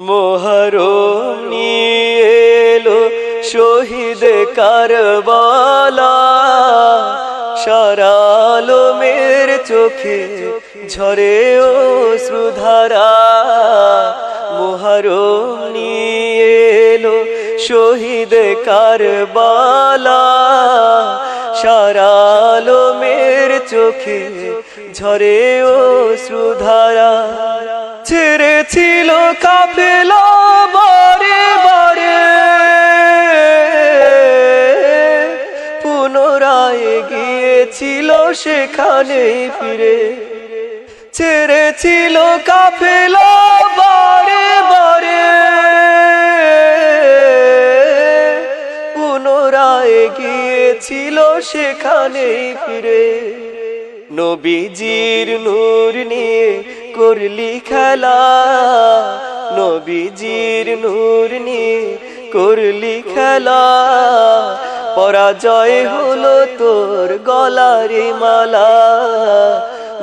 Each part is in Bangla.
মোহরম নিয়ে এলো শহীদ কারবালা। সারালো মের চোখে ঝরে ও শ্রুধারা মোহরম নিয়ে এলো শহীদ কারবালা। সারালো মের চোখে ঝরে ও শ্রুধারা ছেড়েছিল কাফেলা বারে বারে পুনরায় গিয়েছিল সেখানে ফিরে। ছেড়েছিল কাফেলা বারে বারে পুনরায় গিয়েছিল সেখানে ফিরে। নবীজির নূর নিয়ে করলি খেলা, নবীজির নূর করলি খেলা। পরাজয় হলো তোর গলারে মালা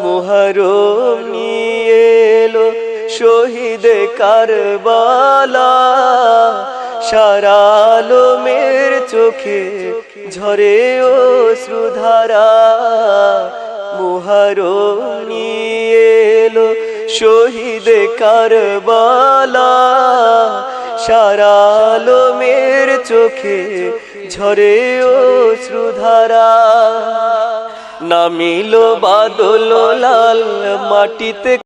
মোহরম নিয়ে এলো শহীদ কারবালা। সারালো মের চোখে ঝরে ও শ্রুধারা মুহারম নিয়ে এলো শহীদ কারবালা সারালো মের চোখে ঝরে ও শ্রুধারা। নামিল বাদল লাল মাটিতে